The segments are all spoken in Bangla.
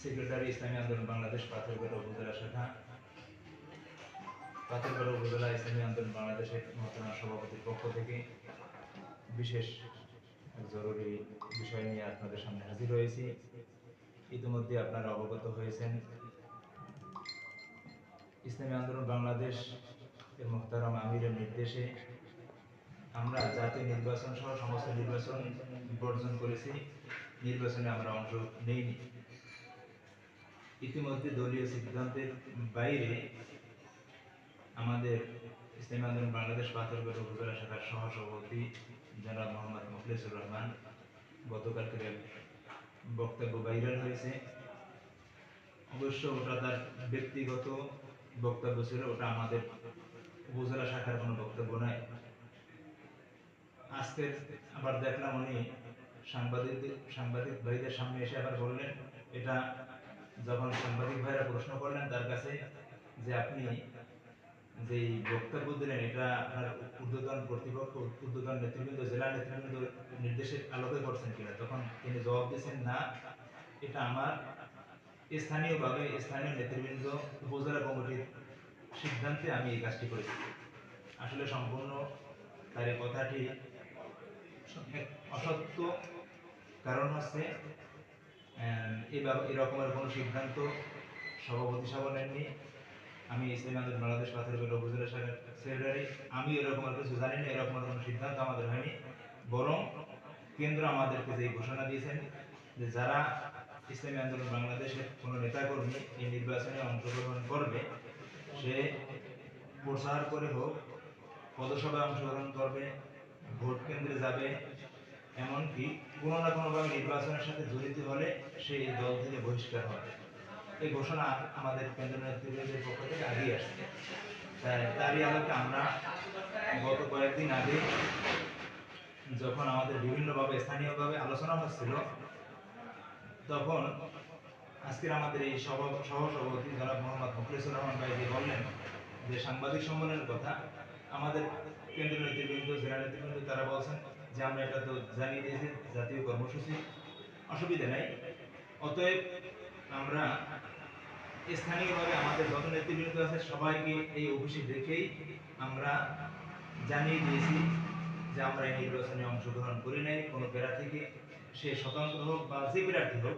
সেক্রেটারি ইসলামী আন্দোলন বাংলাদেশ উপজেলা শাখা উপজেলা ইসলামী আন্দোলন বাংলাদেশের সভাপতির পক্ষ থেকে বিশেষ জরুরি বিষয় নিয়ে আপনাদের সামনে হাজির হয়েছি। ইতিমধ্যে আপনারা অবগত হয়েছেন, ইসলামী আন্দোলন বাংলাদেশ এর মোহতারাম আমিরের নির্দেশে আমরা জাতীয় নির্বাচন সহ সমস্ত নির্বাচন বর্জন করেছি। নির্বাচনে আমরা অংশ নেইনি। ইতিমধ্যে দলীয় সিদ্ধান্তের বাইরে আমাদের ইসলামী আন্দোলন বাংলাদেশ পাথরগড় উপজেলা শাখার সহসভাপতি জনাব মোহাম্মদ মুখলিসুর রহমান গতকালকের এক বক্তব্য ভাইরাল হয়েছে। অবশ্য ওটা তার ব্যক্তিগত বক্তব্য ছিল, ওটা আমাদের উপজেলা শাখার কোনো বক্তব্য নয়। আজকে আবার দেখলাম উনি সাংবাদিক সাংবাদিক ভাইদের সামনে এসে আবার বললেন, এটা যখন সাংবাদিক ভাইরা প্রশ্ন করলেন তার কাছে যে আপনি যে বক্তব্য দিলেন, এটা আপনার ঊর্ধ্বতন কর্তৃপক্ষ, ঊর্ধ্বতন নেতৃবৃন্দ, জেলা নেতৃবৃন্দ নির্দেশের আলোকে করছেন কিনা? তখন তিনি জবাব দিয়েছেন, না, এটা আমার স্থানীয়ভাবে স্থানীয় নেতৃবৃন্দ, উপজেলা কমিটির সিদ্ধান্তে আমি এই কাজটি করেছি। আসলে সম্পূর্ণ তার কথাটি অসত্য কারণ হচ্ছে এরকমের কোনো সিদ্ধান্ত সভাপতি সাহেব নেননি। আমি ইসলামী আন্দোলন বাংলাদেশ পাথরঘাট উপজেলা সেক্রেটারি। আমি এরকমের কিছু জানি না এরকমের কোনো সিদ্ধান্ত আমাদের হয়নি। বরং কেন্দ্র আমাদেরকে যে ঘোষণা দিয়েছেন যে যারা ইসলামী আন্দোলন বাংলাদেশের কোনো নেতাকর্মী এই নির্বাচনে অংশগ্রহণ করবে, সে প্রচার করে হোক পদসভায় অংশগ্রহণ করবে ভোট কেন্দ্রে যাবে, এমনকি কোনো না কোনোভাবে নির্বাচনের সাথে জড়িত হলে সে এই দল থেকে বহিষ্কার হবে। এই ঘোষণা আমাদের কেন্দ্র নেতৃবৃন্দের পক্ষ থেকে আগেই আসছে। তারই আলোকে আমরা গত কয়েকদিন আগে যখন আমাদের বিভিন্নভাবে স্থানীয়ভাবে আলোচনা হচ্ছিল, তখন আজকের আমাদের এই সভা, সহসভাপতি জনাব মোহাম্মদ মুখলিসুর রহমান ভাই যে বললেন যে সাংবাদিক সম্মেলনের কথা আমাদের কেন্দ্রীয় নেতৃবৃন্দ, জেলা নেতৃবৃন্দ, তারা বলছেন যে আমরা এটা তো জানিয়ে দিয়েছি, জাতীয় কর্মসূচি। অসুবিধা নাই। অতএব আমরা স্থানীয়ভাবে আমাদের যত নেতৃবৃন্দ আছে, সবাইকে এই অফিসে দেখেই আমরা জানিয়ে দিয়েছি যে আমরা এই নির্বাচনে অংশগ্রহণ করি নাই। কোনো প্রার্থীকে সে স্বতন্ত্র হোক বা যে প্রার্থী হোক,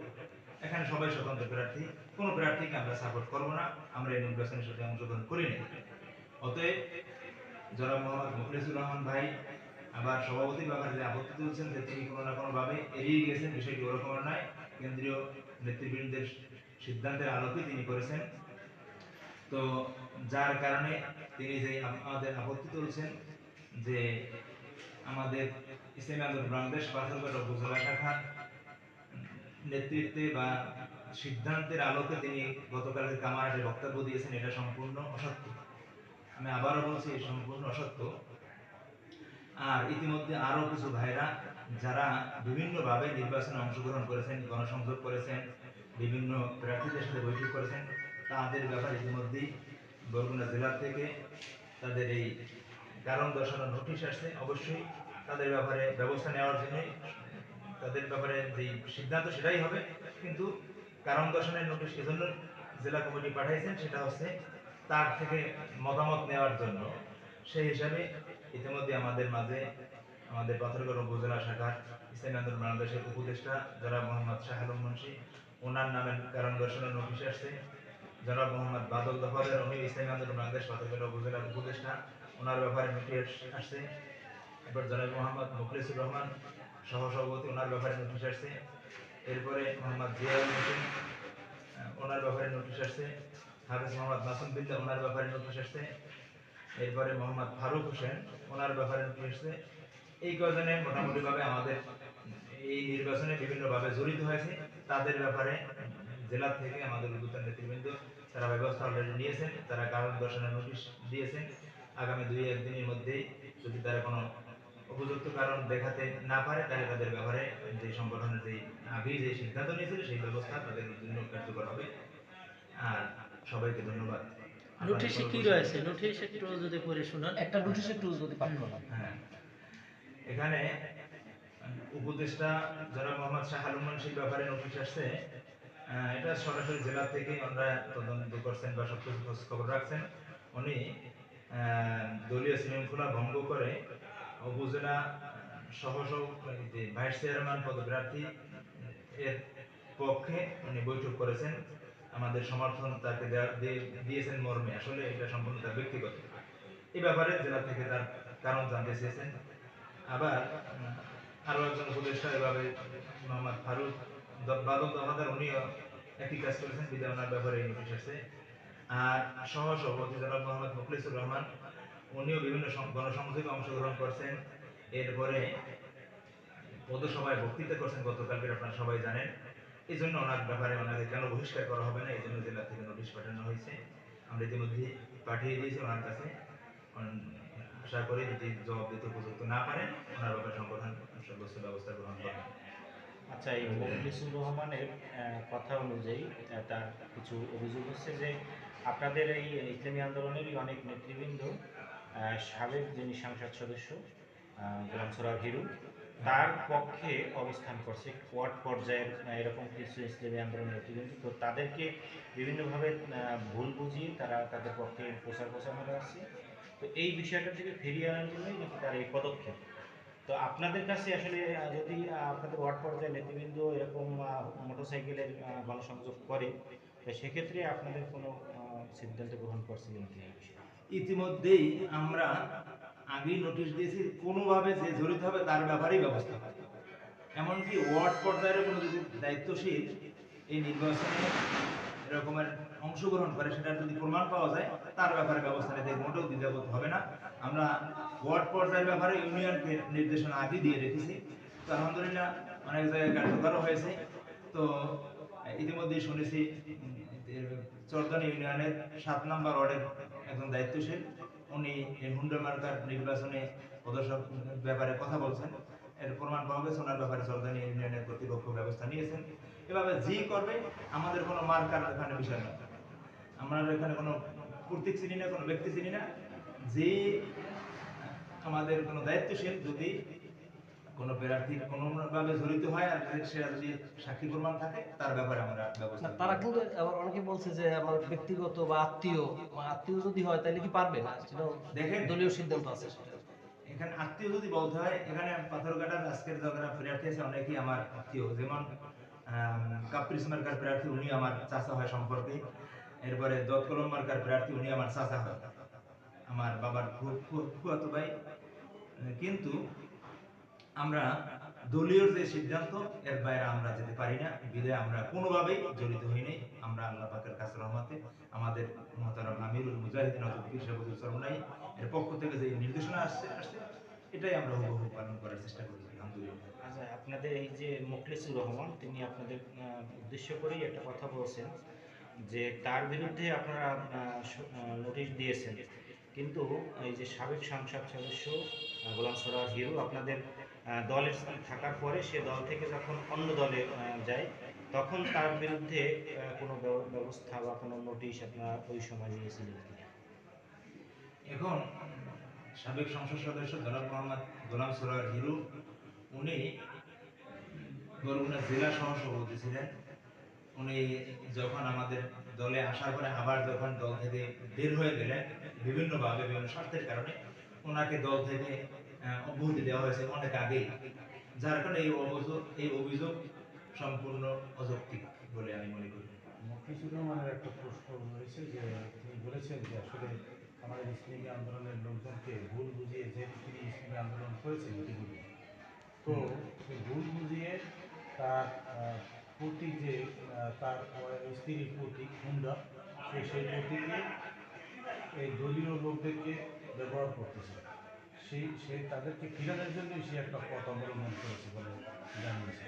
এখানে সবাই স্বতন্ত্র প্রার্থী। কোনো প্রার্থীকে আমরা সাপোর্ট করব না। আমরা এই নির্বাচনের সাথে অংশগ্রহণ করি নাই। অতএব জনাব মোহাম্মদ মুখলিসুর রহমান ভাই আবার সভাপতির ব্যাপারে যে আপত্তি তুলছেন, যে তিনি কোনো না কোনোভাবে এড়িয়ে গেছেন বিষয়টি ওরকম নয়। কেন্দ্রীয় নেতৃবৃন্দের সিদ্ধান্তের আলোকে তিনি করেছেন। তো যার কারণে তিনি যে আমাদের আপত্তি তুলছেন যে আমাদের ইসলামী আন্দোলন বাংলাদেশ পাথরঘাট উপজেলা শাখার নেতৃত্বে বা সিদ্ধান্তের আলোকে তিনি গতকালকে কামারাটে বক্তব্য দিয়েছেন, এটা সম্পূর্ণ অসত্য। আমি আবারও বলছি এটা সম্পূর্ণ অসত্য। আর ইতিমধ্যে আরও কিছু ভাইরা, যারা বিভিন্নভাবে নির্বাচনে অংশগ্রহণ করেছেন, গণসংযোগ করেছেন, বিভিন্ন প্রার্থীদের সাথে বৈঠক করেছেন, তাদের ব্যাপারে ইতিমধ্যেই বরগুনা জেলা থেকে তাদের এই কারণ দর্শানোর নোটিশ আসছে। অবশ্যই তাদের ব্যাপারে ব্যবস্থা নেওয়ার জন্য তাদের ব্যাপারে যে সিদ্ধান্ত সেটাই হবে। কিন্তু কারণ দর্শনের নোটিশ এজন্য জেলা কমিটি পাঠাইছেন, সেটা হচ্ছে তার থেকে মতামত নেওয়ার জন্য, সেই হিসাবে ইতিমধ্যে আমাদের মাঝে আমাদের পাথরগড় উপজেলা শাখার ইসলামী আন্দোলন বাংলাদেশের উপদেষ্টা জনাব মোহাম্মদ শাহালুম মুন্সি, ওনার নামে কারণ দর্শনের নোটিশ আসছে। জনাব মোহাম্মদ বাদল দফারের উনি ইসলামী আন্দোলন বাংলাদেশ পাথরগড় উপজেলার উপদেষ্টা, ওনার ব্যাপারে নোটিশ আসছে। এরপর জনাব মোহাম্মদ মুখলিসুর রহমান সহসভাপতি, ওনার ব্যাপারে নোটিশ আসছে। এরপরে মোহাম্মদ জিয়াউল হোসেন ওনার ব্যাপারে নোটিশ আসছে। হাফিজ মোহাম্মদ মাসুম বিল্লা ওনার ব্যাপারে এরপরে মোহাম্মদ ফারুক হোসেন, ওনার ব্যাপারে এই কজনে মোটামুটিভাবে আমাদের এই নির্বাচনে বিভিন্নভাবে জড়িত হয়েছে। তাদের ব্যাপারে জেলা থেকে আমাদের নেতৃবৃন্দ, তারা ব্যবস্থা অলরেডি নিয়েছেন, তারা কারণ দর্শনের নোটিশ দিয়েছেন। আগামী দুই, একদিনের মধ্যেই যদি তারা কোনো উপযুক্ত কারণ দেখাতে না পারে, তাহলে তাদের ব্যাপারে যে সংগঠনের যে আগেই যে সিদ্ধান্ত নিয়েছিল, সেই ব্যবস্থা তাদের জন্য কার্যকর সবাইকে ধন্যবাদ। নোটিশে কি রয়েছে? নোটিশ একটু যদি পড়ে শোনান। একটা নোটিশ একটু যদি পাঠ করলাম। হ্যাঁ। এখানে উপদেষ্টা যারা মোহাম্মদ শাহ আলম সেই ব্যাপারে নোটিশ আসছে। এটা সরাসরি জেলা থেকে ওনারা তদন্ত করছেন বা সব কিছু খোঁজ খবর রাখছেন। উনি দলীয় শৃঙ্খলা ভঙ্গ করে উপজেলা সহ সভাপতি ভাইস চেয়ারম্যান পদপ্রার্থী এর পক্ষে উনি বৈঠক করেছেন। আমাদের সমর্থন তাকে দেয়া- দিয়েছেন মর্মে। আসলে এটা সম্পূর্ণ তার ব্যক্তিগত। এই ব্যাপারে জেলা থেকে তার কারণ জানতে চেয়েছেন। আবার উম, আরও একজন উপদেষ্টা এভাবে মোহাম্মদ ফারুক বাদল আমাদের উনিও একই কাজ করেছেন বিদায় ওনার ব্যাপারে নোটিশ আছে আর সহ সভাপতি জনাব মোহাম্মদ মুখলিসুর রহমান উনিও বিভিন্ন গণসংযোগে অংশগ্রহণ করছেন। এরপরে পৌরসভায় বক্তৃতা করছেন গতকালকে আপনারা সবাই জানেন। এই জন্য ওনার ব্যাপারে ওনাকে কেন বহিষ্কার করা হবে না? এই জন্য জেলা থেকে নোটিশ পাঠানো হয়েছে। আমরা ইতিমধ্যে পাঠিয়ে দিয়েছি ওনার কাছে। আশা করি যদি জবাব দিতে উপযুক্ত না পারেন, ওনার ব্যাপারে সংগঠন সর্বোচ্চ ব্যবস্থা গ্রহণ করবেন। আচ্ছা এই মুখলিসুর রহমানের কথা অনুযায়ী তার কিছু অভিযোগ হচ্ছে যে আপনাদের এই ইসলামী আন্দোলনেরই অনেক নেতৃবৃন্দ সাবেক যিনি সংসদ সদস্য সরার হিরু তার পক্ষে অবস্থান করছে ওয়ার্ড পর্যায়ের এরকম কিছু ইসলামী আন্দোলনের নেতৃবৃন্দ তো তাদেরকে বিভিন্নভাবে ভুল বুঝিয়ে তারা তাদের পক্ষে প্রচার প্রচার করে আসছে তো এই বিষয়টা থেকে ফিরিয়ে আনার জন্যই নাকি তার এই পদক্ষেপ? তো আপনাদের কাছে আসলে যদি আপনাদের ওয়ার্ড পর্যায়ে নেতৃবৃন্দ এরকম মোটরসাইকেলের গণসংযোগ করে, তো সেক্ষেত্রে আপনাদের কোনো সিদ্ধান্ত গ্রহণ করছিলেন কি ইতিমধ্যেই আমরা আগেই নোটিশ দিয়েছি, কোনোভাবে যে জড়িত হবে তার ব্যাপারেই ব্যবস্থা হবে। এমনকি ওয়ার্ড পর্যায়ের কোনো যদি দায়িত্বশীল এই নির্বাচনে এরকমের অংশগ্রহণ করে, সেটার যদি প্রমাণ পাওয়া যায়, তার ব্যাপারে ব্যবস্থা নিতে মোটেও দ্বিধাবোধ হবে না। আমরা ওয়ার্ড পর্যায়ের ব্যাপারে ইউনিয়নকে নির্দেশনা আগে দিয়ে রেখেছি। তো আলহামদুলিল্লাহ অনেক জায়গায় কার্যকরও হয়েছে। তো ইতিমধ্যেই শুনেছি চরদানি ইউনিয়নের সাত নম্বর ওয়ার্ডের একজন দায়িত্বশীল উনি এই মার্কার নির্বাচনে প্রদর্শক ব্যাপারে কথা বলছেন। এর প্রমাণ পাওয়া গেছে, ওনার ব্যাপারে সরকারি ইউনিয়নের কর্তৃপক্ষ ব্যবস্থা নিয়েছেন। এভাবে জি করবে, আমাদের কোনো মার্কার এখানে বিষয় নয় আমরা এখানে কোনো কর্তৃক চিনি না, কোনো ব্যক্তি চিনি না। যে আমাদের কোনো দায়িত্বশীল যদি কোনো প্রার্থী কোনোভাবে জড়িত হয় আর সেটা যদি সাক্ষী প্রমাণ থাকে তার ব্যাপারে আমরা ব্যবস্থা তারা কিন্তু আবার অনেকে বলছে যে আমার ব্যক্তিগত বা আত্মীয় আত্মীয় যদি হয় তাহলে কি পারবে না? দেখেন দলীয় সিদ্ধান্ত আছে। এখানে আত্মীয় যদি বলতে হয় এখানে পাথরঘাটার আজকের যারা প্রার্থী আছে অনেকেই আমার আত্মীয়। যেমন কাপ্রিস মার্কার প্রার্থী উনি আমার চাচা হয় সম্পর্কে। এরপরে দত্তকলম মার্কার প্রার্থী উনি আমার চাচা হয়। আমার বাবার ফুয়াতো ভাই। কিন্তু আমরা দলীয় যে সিদ্ধান্ত, এর বাইরে আমরা যেতে পারি না। বিদায় আমরা কোনোভাবেই জড়িত হইনি আমরা আল্লাহ পাকের কাছে রহমতে আমাদের মহতারাম আমিরুল মুজাহিদিন পীর এর পক্ষ থেকে যে নির্দেশনা আসছে আসছে, এটাই আমরা হুবহু পালন করার চেষ্টা করি আলহামদুলিল্লাহ। আচ্ছা আপনাদের এই যে মুখলিসুর রহমান, তিনি আপনাদের উদ্দেশ্য করেই একটা কথা বলছেন যে তার বিরুদ্ধে আপনারা নোটিশ দিয়েছেন। কিন্তু এই যে সাবেক সংসদ সদস্য গোলাম সরার হিরু, আপনাদের দলের থাকার পরে সে দল থেকে যখন অন্য দলে যায়, তখন তার বিরুদ্ধে কোনো ব্যব- ব্যবস্থা বা কোনো নোটিশ আপনারা ওই সময় নিয়েছিলেন এখন সাবেক সংসদ সদস্য জনাব মোহাম্মদ গোলাম সরোয়ার হিরু উনি বরগুনা জেলা সহ সভাপতি ছিলেন। উনি যখন আমাদের দলে আসার পরে আবার যখন দল থেকে বের হয়ে গেলেন, বিভিন্নভাবে বিভিন্ন স্বার্থের কারণে, ওনাকে দল থেকে অব্যাহতি দেওয়া হয়েছে অনেক আগেই যার কারণে এই অভিযোগ এই অভিযোগ সম্পূর্ণ অযৌক্তিক বলে আমি মনে করি। মফিজুর রহমানের একটা প্রশ্ন রয়েছে যে তিনি বলেছেন যে আসলে আমাদের ইসলামী আন্দোলনের লোকজনকে ভুল বুঝিয়ে যে তিনি ইসলামী আন্দোলন করেছেন ইতিপূর্বে তো সেই ভুল বুঝিয়ে তার প্রতীক যে তার স্ত্রীর প্রতীক হুন্ডা সে সেই প্রতীকে এই দলীয় লোকদেরকে ব্যবহার করতেছে। সেই সে তাদেরকে ফিরানোর জন্যই সে একটা পথ অবলম্বন করেছে বলে জানিয়েছে।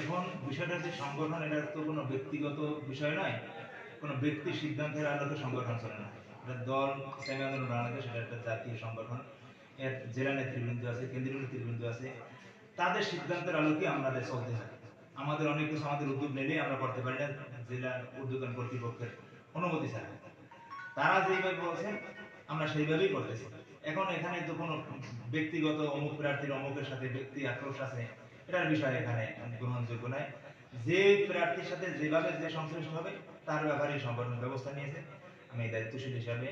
এখন বিষয়টা যে সংগঠন, এটা তো কোনো ব্যক্তিগত বিষয় নয়, কোনো ব্যক্তির সিদ্ধান্তের আলোকে সংগঠন চলে না। এটা দল ইসলামী আন্দোলন বাংলাদেশ সেটা একটা জাতীয় সংগঠন। এর জেলা নেতৃবৃন্দ আছে, কেন্দ্রীয় নেতৃবৃন্দ আছে। তাদের সিদ্ধান্তের আলোকে আমাদের চলতে হয়। আমাদের অনেক কিছু আমাদের উদ্যোগ নিলেই আমরা করতে পারি না জেলার উদ্যোগন কর্তৃপক্ষের অনুমতি ছাড়া। তারা যেইভাবে বলছেন, আমরা সেইভাবেই করতেছি। এখন এখানে তো কোনো ব্যক্তিগত অমুক প্রার্থীর অমুকের সাথে ব্যক্তি আক্রোশ আছে এটার বিষয় এখানে গ্রহণযোগ্য নয়। যে প্রার্থীর সাথে যেভাবে যে সংশ্লিষ্ট হবে তার ব্যাপারে সংগঠন ব্যবস্থা নিয়েছে। আমি দায়িত্বশীল হিসাবে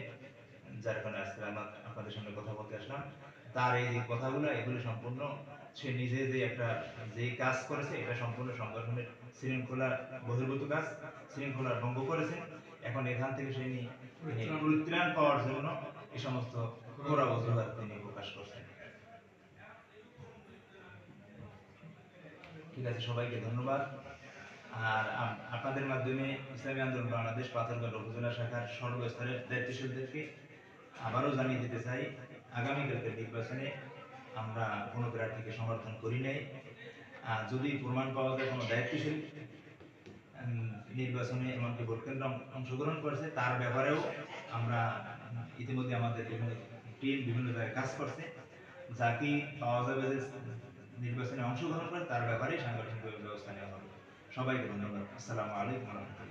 যার কারণে আজকে আমার আপনাদের সঙ্গে কথা বলতে আসলাম তার এই কথাগুলো এগুলো সম্পূর্ণ সে নিজে যে একটা যে কাজ করেছে এটা সম্পূর্ণ সংগঠনের শৃঙ্খলা বহির্ভূত কাজ শৃঙ্খলা ভঙ্গ করেছে। এখন এখান থেকে সে নি- তিনি পরিত্রাণ পাওয়ার জন্য এই সমস্ত গোড়া অজুহাত তিনি প্রকাশ করছেন। ঠিক আছে, সবাইকে ধন্যবাদ। আর আপনাদের মাধ্যমে ইসলামী আন্দোলন বাংলাদেশ পাথরঘাট উপজেলা শাখার সর্বস্তরের দায়িত্বশীলদেরকে আবারও জানিয়ে দিতে চাই আগামীকালকের নির্বাচনে আমরা কোনো প্রার্থীকে সমর্থন করি নাই। আর যদি প্রমাণ পাওয়া যায় কোনো দায়িত্বশীল নির্বাচনে এমনকি ভোট কেন্দ্র অংশগ্রহণ করেছে, তার ব্যাপারেও আমরা ইতিমধ্যে আমাদের বিভিন্ন টিম বিভিন্ন জায়গায় কাজ করছে। যাকে পাওয়া যাবে যে নির্বাচনে অংশগ্রহণ করে, তার ব্যাপারে সাংগঠনিক ব্যবস্থা নেওয়া হবে। সবাইকে ধন্যবাদ। আসসালামু আলাইকুম